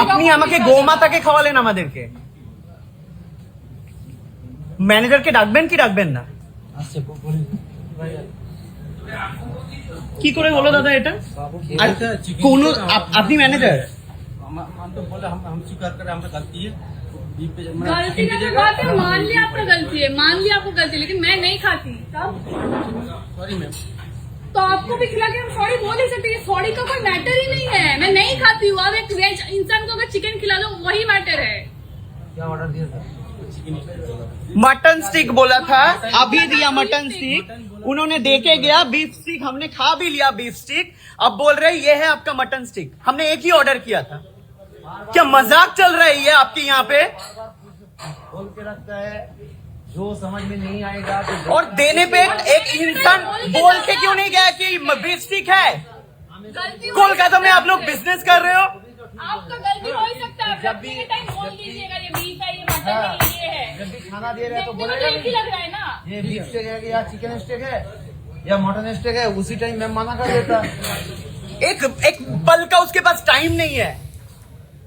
আপনি রকম আমাকে বিষয় গোমাতাকে খাওয়ালেন আমাদেরকে ম্যানেজারকে ডাকবেন কি ডাকবেন না আসছে বলি ভাই কি করে হলো দাদা এটা আর এটা chicken কোন টা আপ- আপনি ম্যানেজার हम हम तो बोले हम हम स्वीकार करें हमारा गलती है बीफ पे मतलब गलती chicken का की तो बात है जगह- मान लिया आपका गलती है मान लिया आपको गलती है लेकिन मैं नहीं खाती तब सॉरी मैम तो आपको भी खिला के हम सॉरी बोल ही सकते सॉरी का कोई मैटर ही नहीं है। मैं नहीं खाती हूँ। अब एक वेज इंसान को अगर चिकन खिला दो वही मैटर है। क्या ऑर्डर दिया था? मटन स्टिक बोला था। अभी दिया मटन स्टिक उन्होंने देके गया बीफ स्टिक हमने खा भी लिया बीफ स्टिक अब बोल रहे ये है आपका मटन स्टिक हमने एक ही ऑर्डर किया था। क्या मज़ाक चल रहा है ये आपके यहाँ पे? बोल के रखता है। जो समझ में नहीं आएगा तो और देने पे एक इंसान बोल के क्यों नहीं गया कि बीफ स्टिक है? कोलकाता में आप लोग बिज़नेस कर रहे हो? आपका गलती हो सकता है। जब भी टाइम बोल दीजिएगा ये बीफ है ये मटन है। ये है। जब भी खाना दे रहे हैं तो बोलेगा तो ही नहीं। लग रहा है ना। ये बीफ स्टेक है या चिकन स्टेक है या मटन स्टेक है उसी टाइम मैं मना कर देता। एक एक पल का उसके पास टाइम नहीं है।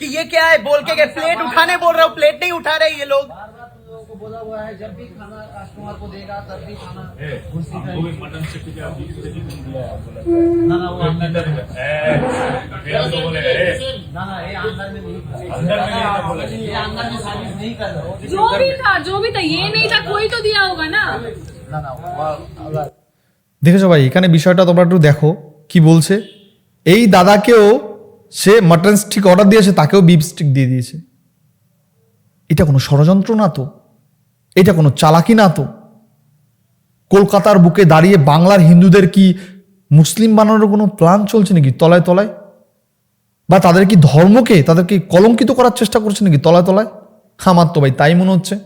कि ये क्या है? बोल के प्लेट उठाने बोल रहा हूँ प्लेट नहीं उठा रहे ये लोग। बोला हुआ है जब भी खाना कस्टमर को देगा तब भी खाना उसी टाइम मटन से कुछ आप बीस रुपए की दिया है, बोला। ना ना वो अंदर में ए, फिर हम लोग बोले ए, ना ना ये अंदर में नहीं था अंदर में नहीं था बोले। ये अंदर में सर्विस नहीं कर रहा जो भी था जो भी था ये नहीं था कोई तो दिया होगा ना ना ना वो अगर দেখেছো ভাই এখানে বিষয়টা তোমরা একটু দেখো কি বলছে এই দাদাকেও সে মাটন স্টিক অর্ডার দিয়েছে তাকেও বিফ স্টিক দিয়ে দিয়েছে এটা কোনো ষড়যন্ত্র না তো এটা কোনো চালাকি না তো? কলকাতার বুকে দাঁড়িয়ে বাংলার হিন্দুদের কি মুসলিম বানানোর কোনো প্ল্যান চলছে নাকি তলায় তলায়? বা তাদের কি ধর্মকে তাদেরকে কলঙ্কিত করার চেষ্টা করছে নাকি তলায় তলায়? আমার তো ভাই তাই মনে হচ্ছে।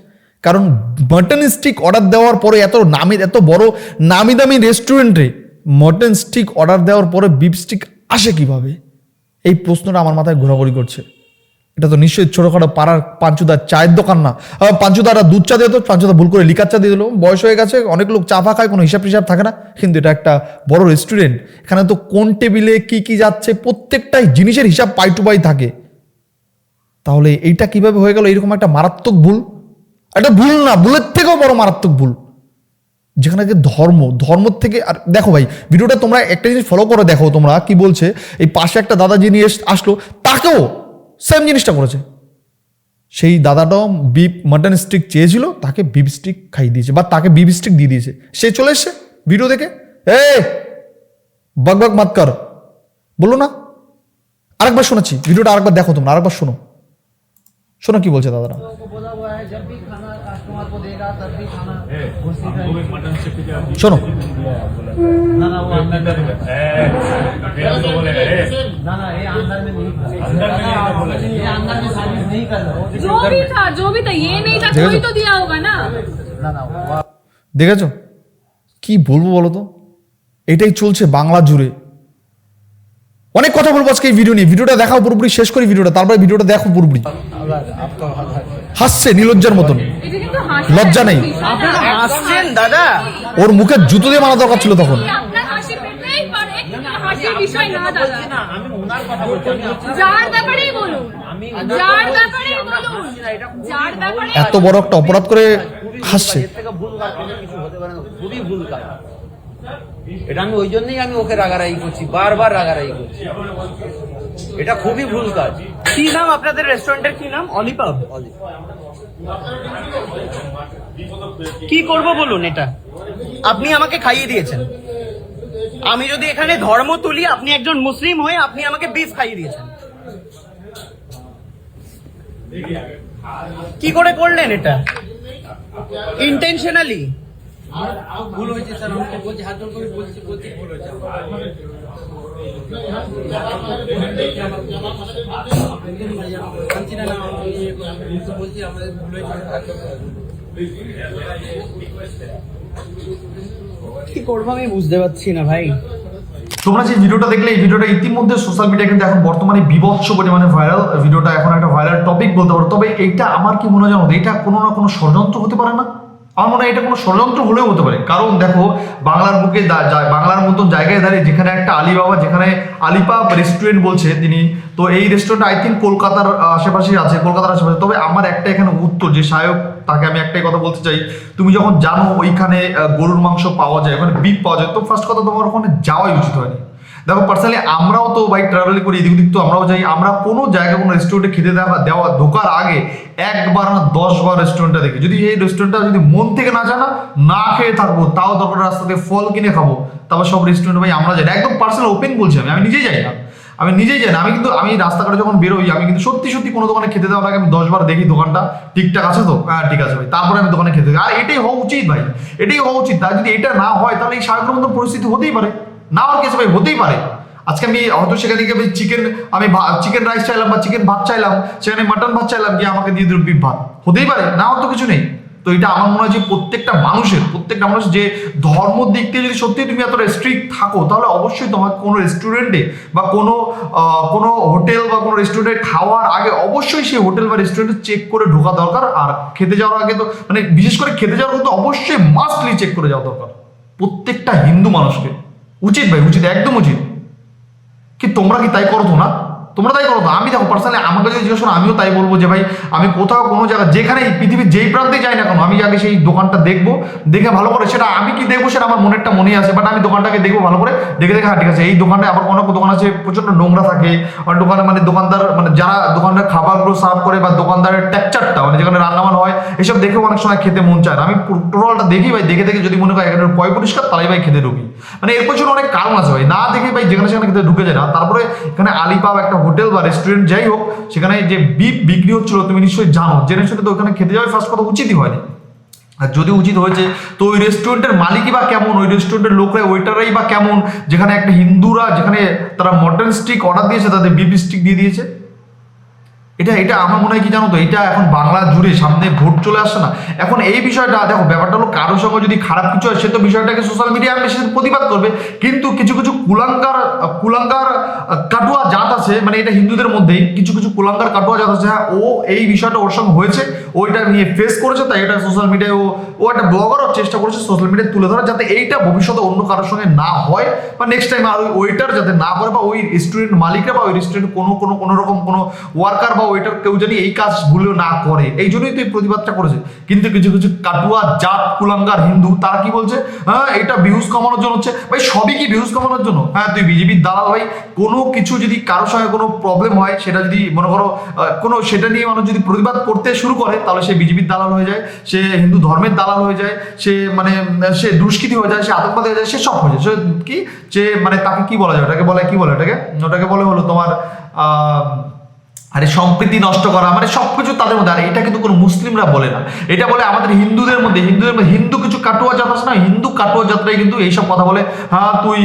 কারণ মটন স্টিক অর্ডার দেওয়ার পরে এত নামি, এত বড় নামি দামি রেস্টুরেন্টে মটন স্টিক অর্ডার দেওয়ার পরে বিফ স্টিক আসে কীভাবে? এই প্রশ্নটা আমার মাথায় ঘোরাঘুরি করছে। এটা তো নিশ্চয়ই ছোটোখাটো পাড়ার পাঞ্চুদার চায়ের দোকান না। পাঞ্চুদারা দুধ চা দিয়ে তো পাঞ্চুদা ভুল করে লিকার চা দিয়ে দিল। বয়স হয়ে গেছে, অনেক লোক চা ফা খায়, কোনো হিসাব টিসাব থাকে না। কিন্তু এটা একটা বড় রেস্টুরেন্ট এখানে তো কোন টেবিলে কি কি যাচ্ছে, প্রত্যেকটাই জিনিসের হিসাব পাই টু পাই থাকে। তাহলে এইটা কীভাবে হয়ে গেল? এরকম একটা মারাত্মক ভুল? একটা ভুল না, ভুলের থেকেও বড় মারাত্মক ভুল। যেখানে যে ধর্ম ধর্ম থেকে, আর দেখো ভাই ভিডিওটা তোমরা একটা জিনিস ফলো করে দেখো তোমরা, কি বলছে, এই পাশে একটা দাদা যিনি আসলো, তাকেও সেম জিনিসটা করেছে সেই দাদাটাও বিপ মাটন স্টিক চেয়েছিল, তাকে বিপ স্টিক খাইয়ে দিয়েছে বা তাকে বিপ স্টিক দিয়ে দিয়েছে। সে চলে এসছে ভিডিও দেখে। এ বক বক মাত কর। বলল না। আরেকবার শোনাচ্ছি ভিডিওটা আরেকবার দেখো তোমরা, আরেকবার শোনো। শোনো কি বলছে দাদারা। শোনো। না না जो भी था जो भी था ये नहीं था देखो कोई तो- तो दिया होगा ना ना ना वो দেখেছো কি বলবো বলো তো এটাই চলছে বাংলা জুড়ে অনেক কথা বলবো আজকে এই ভিডিও নিয়ে ভিডিওটা দেখাও পুরোপুরি শেষ করি ভিডিওটা তারপরে ভিডিওটা দেখো পুরোপুরি अलग आपका अलग হাসছে নিলজ্জার মতন এটা কিন্তু হাসি লজ্জা নেই। আপনারা হাসছেন দাদা ওর মুখে জুতো দিয়ে মারা দরকার ছিল তখন এত বড় একটা অপরাধ করে হাসছে। এর থেকে ভুল কাজ করলে কিছু হতে পারে না খুবই ভুল কাজ। এটা আমি ওই জন্যই আমি ওকে রাগারাগি করছি বারবার রাগারাগি করছি। এটা খুবই ভুল কাজ। কি নাম আপনাদের রেস্টুরেন্টের কি নাম? অলিপাব। কি করব বলুন এটা? আপনি আমাকে খাইয়ে দিয়েছেন। আমি যদি এখানে ধর্ম তুলি, আপনি একজন মুসলিম হয়ে আপনি আমাকে বিফ খাইয়ে দিয়েছেন। কি করে করলেন এটা? ইন্টেনশনালি ভুল হয়েছে স্যার বলছি বলছি কি করব আমি বুঝতে পারছি না ভাই। তোমরা যে ভিডিওটা দেখলে, এই ভিডিওটা ইতিমধ্যে সোশ্যাল মিডিয়া কিন্তু এখন বর্তমানে বিভৎস পরিমাণে ভাইরাল ভিডিওটা এখন একটা ভাইরাল টপিক বলতে পারো। তবে এইটা আমার কি মনে হয় জানো? এটা কোনো না কোনো ষড়যন্ত্র হতে পারে না? আমার মনে হয় এটা কোনো ষড়যন্ত্র হলেও হতে পারে। কারণ দেখো, বাংলার বুকে বাংলার মতন জায়গায় দাঁড়িয়ে যেখানে একটা আলিবাবা, যেখানে আলিপা রেস্টুরেন্ট বলছে তিনি, তো এই রেস্টুরেন্ট আই থিঙ্ক কলকাতার আশেপাশে আছে, কলকাতার আশেপাশে। তবে আমার একটা এখানে উত্তর, যে সায়ক তাকে আমি একটাই কথা বলতে চাই। তুমি যখন জানো ওইখানে গরুর মাংস পাওয়া যায়, ওখানে বিপ পাওয়া যায়, তো ফার্স্ট কথা তোমার ওখানে যাওয়াই উচিত হয়নি। দেখো পার্সোনালি আমরাও তো বাইক ট্রাভেল করি, এদিক ওদিক তো আমরাও যাই। আমরা কোনো জায়গায় কোনো রেস্টুরেন্টে খেতে দেওয়া দেওয়া ঢোকার আগে একবার না দশ বার রেস্টুরেন্টটা দেখি। যদি এই রেস্টুরেন্টটা যদি মন থেকে না জানা, না খেয়ে থাকব, তাও দরকার রাস্তা থেকে ফল কিনে খাব, তারপর সব রেস্টুরেন্ট ভাই আমরা যাই। একদম পার্সোনাল ওপেন বলছি আমি আমি নিজেই যাই না। আমি নিজেই যাই না। আমি কিন্তু, আমি রাস্তাঘাটে যখন বেরোই, আমি কিন্তু সত্যি সত্যি কোনো দোকানে খেতে দেওয়ার আগে আমি দশবার দেখি দোকানটা। ঠিকঠাক আছে তো? হ্যাঁ ঠিক আছে ভাই। তারপরে আমি দোকানে খেতে। আর এটাই হওয়া উচিত ভাই। এটাই হওয়া উচিত। তার যদি এটা না হয়, তাহলে এই মতন পরিস্থিতি হতেই পারে। না আর কিছু ভাই, হতেই পারে। আজকে আমি, হয়তো সেখানে গিয়ে আমি চিকেন আমি চিকেন রাইস চাইলাম বা চিকেন ভাত চাইলাম, সেখানে মাটন ভাত চাইলাম, গিয়ে আমাকে দিয়ে দিল বিফ ভাত। হতেই পারে না তো কিছু নেই। তো এটা আমার মনে হয় যে প্রত্যেকটা মানুষের, প্রত্যেকটা মানুষ যে ধর্ম দিক থেকে যদি সত্যি তুমি এতটা স্ট্রিক্ট থাকো, তাহলে অবশ্যই তোমাকে কোনো রেস্টুরেন্টে বা কোনো কোনো হোটেল বা কোনো রেস্টুরেন্টে খাওয়ার আগে অবশ্যই সেই হোটেল বা রেস্টুরেন্টে চেক করে ঢোকা দরকার। আর খেতে যাওয়ার আগে তো মানে বিশেষ করে খেতে যাওয়ার তো অবশ্যই মাস্টলি চেক করে যাওয়া দরকার। প্রত্যেকটা হিন্দু মানুষকে। উচিত ভাই উচিত একদম উচিত। কি তোমরা কি তাই করো তো না? তোমরা তাই করো আমি দেখো পার্সোনালি আমাকে যদি জিজ্ঞেস আমিও তাই বলব যে ভাই, আমি কোথাও কোনো জায়গা যেখানে পৃথিবীর যেই প্রান্তে যাই না কেন, আমি আগে সেই দোকানটা দেখব, দেখে ভালো করে সেটা আমি কি দেখব সেটা আমার মনেরটা মনেই আছে বাট আমি দোকানটাকে দেখব ভালো করে, দেখে দেখে হ্যাঁ ঠিক আছে এই দোকানে আবার কোনো দোকান আছে প্রচণ্ড নোংরা থাকে। অনেক দোকানে মানে দোকানদার মানে যারা দোকানদার খাবারগুলো সার্ভ করে বা দোকানদারের টেক্সচারটা মানে যেখানে রান্নাবান হয়, এসব দেখেও অনেক সময় খেতে মন চায় না। আমি টোটালটা দেখি ভাই, দেখে দেখে যদি মনে হয় এখানে পয় পরিষ্কার তাহলে ভাই খেতে ঢুকি। মানে এর পেছনে অনেক কারণ আছে ভাই। না দেখে ভাই যেখানে সেখানে খেতে ঢুকে যায় না। তারপরে এখানে আলিপাব একটা হোটেল বা রেস্টুরেন্ট যাই হোক, সেখানে যে বিপ বিক্রি হচ্ছিল, তুমি নিশ্চয়ই জানো। জেনে শুনে তো ওখানে খেতে যাওয়ার ফার্স্ট কথা, উচিতই হয়নি। আর যদি উচিত হয়েছে, তো ওই রেস্টুরেন্টের মালিকই বা কেমন? ওই রেস্টুরেন্টের লোকরা, ওয়েটাররাই বা কেমন? যেখানে একটা হিন্দুরা, যেখানে তারা মটন স্টিক অর্ডার দিয়েছে, তাদের বিপ স্টিক দিয়ে দিয়েছে। এটা এটা আমার মনে হয় কি জানো তো, এটা এখন বাংলা জুড়ে সামনে ভোট চলে আসছে না। এখন এই বিষয়টা, দেখো, ব্যাপারটা হলো কারোর সঙ্গে যদি খারাপ কিছু হয়, সে তো বিষয়টাকে সোশ্যাল মিডিয়ায় বেশি প্রতিবাদ করবে। কিন্তু কিছু কিছু কুলাঙ্কার কুলাঙ্কার কাটুয়া জাত আছে মানে এটা হিন্দুদের মধ্যেই, কিছু কিছু কুলাঙ্কার কাটুয়া জাত আছে হ্যাঁ ও এই বিষয়টা ওর সঙ্গে হয়েছে, ও এটা নিয়ে ফেস করেছে, তাই এটা সোশ্যাল মিডিয়ায় ও ও একটা ব্লগারও চেষ্টা করেছে সোশ্যাল মিডিয়ায় তুলে ধরা যাতে এইটা ভবিষ্যতে অন্য কারোর সঙ্গে না হয়, বা নেক্সট টাইম আর ওই, ওইটার যাতে না করে বা ওই রেস্টুরেন্ট মালিকরা বা ওই রেস্টুরেন্ট কোনো কোনো কোনো রকম কোনো ওয়ার্কার বা ওইটার কেউ জানি এই কাজ ভুলেও না করে। এই জন্যই তো এই প্রতিবাদটা করেছে। কিন্তু কিছু কিছু কাটুয়া জাত কুলাঙ্গার, হিন্দু, তারা কি বলছে? হ্যাঁ এটা ভিউজ কমানোর জন্য হচ্ছে। ভাই, সবই কি ভিউজ কমানোর জন্য? হ্যাঁ তুই বিজেপির দালাল, ভাই, কোনো কিছু যদি কারোর সঙ্গে কোনো প্রবলেম হয়, সেটা যদি, মনে করো কোনো, সেটা নিয়ে মানুষ যদি প্রতিবাদ করতে শুরু করে, তাহলে সে বিজেপির দালাল হয়ে যায়, সে হিন্দু ধর্মের দালাল হয়ে যায়, সে মানে সে দুষ্কৃতি হয়ে যায়, সে আতঙ্কবাদী হয়ে যায়, সে সব হয়ে যায়। সে কি? যে মানে তাকে কি বলা যায়? ওটাকে বলে, কি বলে ওটাকে? ওটাকে বলে হলো তোমার আরে সম্প্রীতি নষ্ট করা মানে সবকিছু তাদের মধ্যে, আর এটা কিন্তু কোনো মুসলিমরা বলে না। এটা বলে আমাদের হিন্দুদের মধ্যে হিন্দুদের মধ্যে হিন্দু কিছু কাটুয়া আছে না? হিন্দু কাটুয়া জাতরাই কিন্তু এইসব কথা বলে হ্যাঁ তুই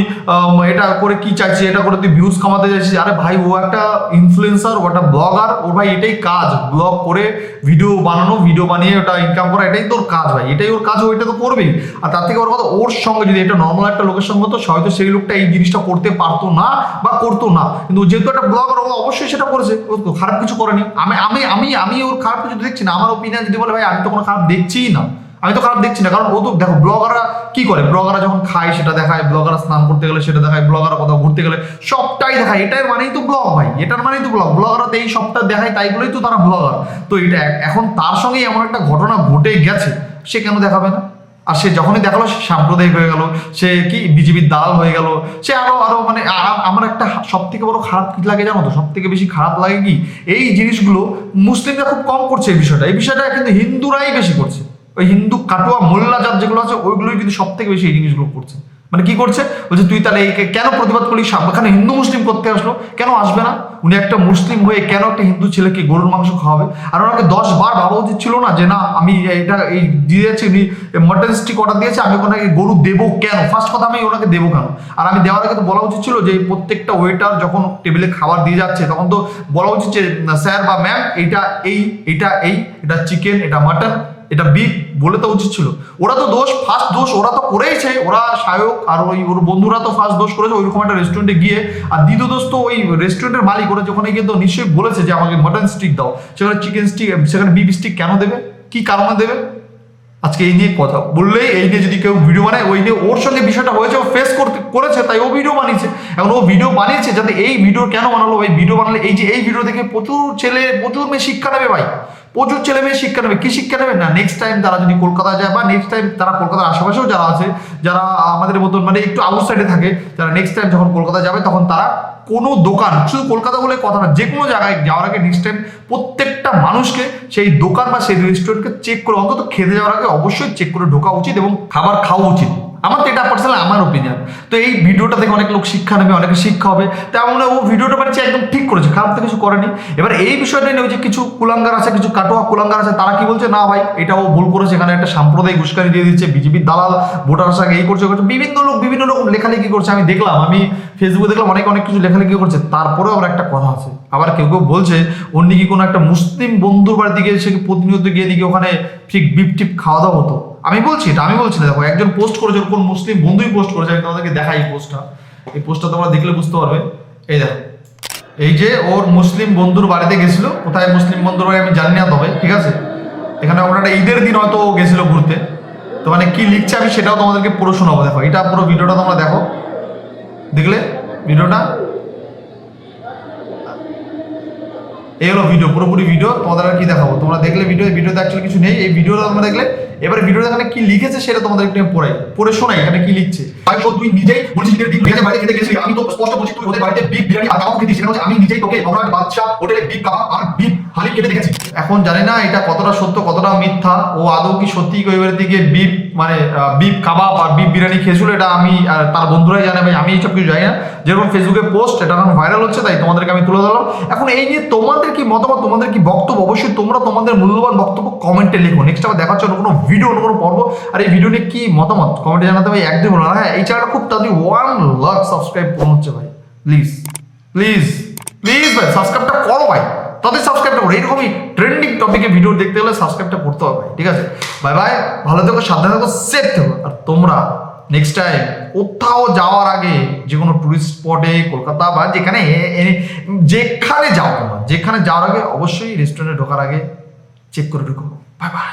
এটা করে কি চাইছিস? এটা করে তুই ভিউজ কামাতে চাইছিস? আরে ভাই, ও একটা ইনফ্লুয়েন্সার ও একটা ব্লগার ওর ভাই এটাই কাজ ব্লগ করে ভিডিও বানানো ভিডিও বানিয়ে ওটা ইনকাম করা, এটাই তোর কাজ ভাই, এটাই ওর কাজ ওইটা তো করবেই। আর তার থেকে ওর কথা, ওর সঙ্গে যদি এটা নর্মাল একটা লোকের সঙ্গে হতো, হয়তো সেই লোকটা এই জিনিসটা করতে পারতো না বা করতো না। কিন্তু যেহেতু একটা ব্লগার ও অবশ্যই সেটা করেছে। খারাপ কিছু করেনি। আমি আমি আমি আমি ওর খারাপ কিছু দেখছি না। আমার ওপিনিয়ন যদি বলে, ভাই, আমি তো কোনো খারাপ দেখছিই না। আমি তো খারাপ দেখছি না। কারণ ও তো, দেখো ব্লগাররা কি করে? ব্লগাররা যখন খায়, সেটা দেখায়। ব্লগাররা স্নান করতে গেলে সেটা দেখায়। ব্লগাররা কোথাও ঘুরতে গেলে সবটাই দেখায়। এটার মানেই তো ব্লগ ভাই। এটার মানেই তো ব্লগ ব্লগাররা তো এই সবটা দেখায় তাই বলেই তো তারা ব্লগার তো এটা এখন তার সঙ্গে এমন একটা ঘটনা ঘটে গেছে। সে কেন দেখাবে না? আর সে যখনই দেখাল, সে সাম্প্রদায়িক হয়ে গেল, সে কি বিজেপির দালাল হয়ে গেল, সে আরও আরও মানে আমার একটা সব থেকে বড় খারাপ কি লাগে জানো তো? সব থেকে বেশি খারাপ লাগে কি? এই জিনিসগুলো মুসলিমরা খুব কম করছে এই বিষয়টা। এই বিষয়টা কিন্তু হিন্দুরাই বেশি করছে। ওই হিন্দু কাটোয়া মোল্লা জাত যেগুলো আছে, ওইগুলোই কিন্তু সব থেকে বেশি এই জিনিসগুলো করছে। মানে কি করছে? বলছে, তুই তাহলে এই কেন প্রতিবাদ করলি? এখানে হিন্দু মুসলিম করতে আসলো? কেন আসবে না? উনি একটা মুসলিম হয়ে কেন একটা হিন্দু ছেলেকে গরুর মাংস খাওয়াবে? আর ওনাকে দশ বার ভাবা উচিত ছিল না যে, না, আমি এটা এই দিয়েছি, উনি মটন স্টিক অর্ডার দিয়েছে, আমি ওনাকে গরু দেবো কেন? ফার্স্ট কথা, আমি ওনাকে দেবো কেন? আর আমি দেওয়ার আগে তো বলা উচিত ছিল যে, প্রত্যেকটা ওয়েটার যখন টেবিলে খাবার দিয়ে যাচ্ছে, তখন তো বলা উচিত যে, স্যার বা ম্যাম এইটা এই এটা এই, এটা চিকেন এটা মাটন এটা বিগ বলে তো উচিত ছিল। ওরা তো দোষ ফার্স্ট দোষ ওরা তো করেইছে। ওরা সায়ক আর ওই ওর বন্ধুরা তো ফার্স্ট দোষ করেছে। ওইরকম একটা রেস্টুরেন্টে গিয়ে আর দ্বিতীয় দোষ তো ওই রেস্টুরেন্টের মালিক। ওরা যখন গিয়ে তো নিশ্চয়ই বলেছে যে আমাকে মটন স্টিক দাও, সেখানে চিকেন স্টিক সেখানে বিফ স্টিক কেন দেবে? কি কারণে দেবে? আজকে এই নিয়ে কথা। বললেই এই নিয়ে যদি কেউ ভিডিও বানায়, ওই নিয়ে ওর সঙ্গে বিষয়টা হয়েছে, ও ফেস করতে করেছে, তাই ও ভিডিও বানিয়েছে। এখন ও ভিডিও বানিয়েছে যাতে এই ভিডিও কেন বানালো? এই ভিডিও বানালে এই যে এই ভিডিও দেখে প্রচুর ছেলে, প্রচুর মেয়ে শিক্ষা নেবে ভাই। প্রচুর ছেলে মেয়ে শিক্ষা নেবে। কি শিক্ষা নেবে? না নেক্সট টাইম তারা যদি কলকাতা যায় বা নেক্সট টাইম তারা কলকাতার আশেপাশেও যারা আছে, যারা আমাদের মতন মানে একটু আউটসাইডে থাকে যারা নেক্সট টাইম যখন কলকাতা যাবে, তখন তারা কোনো দোকান, শুধু কলকাতা বলে কথা না, যে কোনো জায়গায় যাওয়ার আগে নেক্সট টাইম প্রত্যেকটা মানুষকে সেই দোকান বা সেই রেস্টুরেন্টকে চেক করে, অন্তত খেতে যাওয়ার আগে অবশ্যই চেক করে ঢোকা উচিত এবং খাবার খাওয়া উচিত। আমার তো এটা পার্সোনাল আমার ওপিনিয়ন তো এই ভিডিওটা দেখে অনেক লোক শিক্ষা নেবে, অনেকে শিক্ষা হবে। তেমন ও ভিডিওটা বানিয়েছে, একদম ঠিক করেছে, খারাপ তো কিছু করেনি। এবার এই বিষয়টা নিয়ে যে কিছু কুলাঙ্গার আছে, কিছু কাটোয়া কুলাঙ্গার আছে, তারা কি বলছে? না ভাই, এটা ও ভুল করেছে, এখানে একটা সাম্প্রদায়িক উস্কানি দিয়ে দিচ্ছে বিজেপির দালাল, ভোটার সাথে এই করছে করছে, বিভিন্ন লোক, বিভিন্ন রকম লেখালেখি করছে। আমি দেখলাম, আমি ফেসবুকে দেখলাম অনেক অনেক কিছু লেখালেখি করছে, তারপরেও আবার একটা কথা আছে। আবার কেউ কেউ বলছে অন্য কি কোনো একটা মুসলিম বন্ধুর বাড়িতে গিয়ে সে প্রতিনিয়ত গিয়ে নাকি ওখানে ঠিক বিপ টিপ খাওয়া দাওয়া হতো? আমি বলছি এটা, আমি বলছি না, দেখো, একজন পোস্ট করেছে কোন মুসলিম বন্ধুই পোস্ট করেছে, আমি তোমাদেরকে দেখাই এই পোস্টটা এই পোস্টটা তোমরা দেখলে বুঝতে পারবে। এই দেখো, এই যে ওর মুসলিম বন্ধুর বাড়িতে গেছিল, কোথায় মুসলিম বন্ধুর বাড়ি আমি জানি না তবে, ঠিক আছে? এখানে ওরা একটা ঈদের দিন হয়তো ও গেছিল ঘুরতে। তো মানে কি লিখছে আমি সেটাও তোমাদেরকে পুরো শোনাবো, দেখো, এটা পুরো ভিডিওটা তোমরা দেখো। দেখলে? ভিডিওটা? এই হলো ভিডিও, পুরোপুরি ভিডিও, তোমাদের আর কি দেখাবো? তোমরা দেখলে ভিডিও ভিডিওতে অ্যাকচুয়ালি কিছু নেই, এই ভিডিওটা তোমরা দেখলে এবারে ভিডিওতে এখানে কি লিখেছে সেটা তোমাদের একটু পড়াই, পড়ে শোনাই এখানে কি লিখছে। ভাই তুই নিজেই বলছিস যে দিন বিরিয়ানি বাড়িতে খেতে গেছিলি, আমি তো স্পষ্ট বলছি, তুই ওদের বাড়িতে বিফ বিরিয়ানি আর কাবাব খেতিস আমি নিজেই তোকে অমরাট বাদশা হোটেলে বিফ কাবাব আর বিফ হালিম খেতে দেখেছি। এখন জানি না এটা কতটা সত্য, কতটা মিথ্যা, ও আদৌ কি সত্যি ওই বাড়িতে গিয়ে বিফ মানে বিফ কাবাব আর বিফ বিরিয়ানি খেয়েছিল, এটা আমি, আর তার বন্ধুরাই জানে, ভাই, আমি এইসব কিছু জানি না। যেরকম ফেসবুকে পোস্ট এটা এখন ভাইরাল হচ্ছে, তাই তোমাদেরকে আমি তুলে ধরলাম। এখন এই নিয়ে তোমাদের কি মতামত, তোমাদের কি বক্তব্য? অবশ্যই তোমরা তোমাদের মূল্যবান বক্তব্য কমেন্টে লেখো। নেক্সট আবার দেখা হচ্ছে কোনো ভিডিও অন্য কোনো পর্ব আর এই ভিডিও নিয়ে কি মতামত? কমেন্টে জানাতে ভাই একদম বলো না। হ্যাঁ এই চ্যানেলটা খুব তাড়াতাড়ি ওয়ান লাখ সাবস্ক্রাইব হচ্ছে ভাই। প্লিজ প্লিজ প্লিজ ভাই সাবস্ক্রাইবটা করো ভাই। তাদের সাবস্ক্রাইবটা করো। এইরকমই ট্রেন্ডিং টপিকে ভিডিও দেখতে গেলে সাবস্ক্রাইবটা করতে হবে ঠিক আছে? বাই বাই ভালো থেকো, সাবধানে থেকো সেফ থেকো। আর তোমরা নেক্সট টাইম কোথাও যাওয়ার আগে যে কোনো টুরিস্ট স্পটে কলকাতা বা যেখানে যেখানে যাও যেখানে যাওয়ার আগে অবশ্যই রেস্টুরেন্টে ঢোকার আগে চেক করে ঢুকো। Bye bye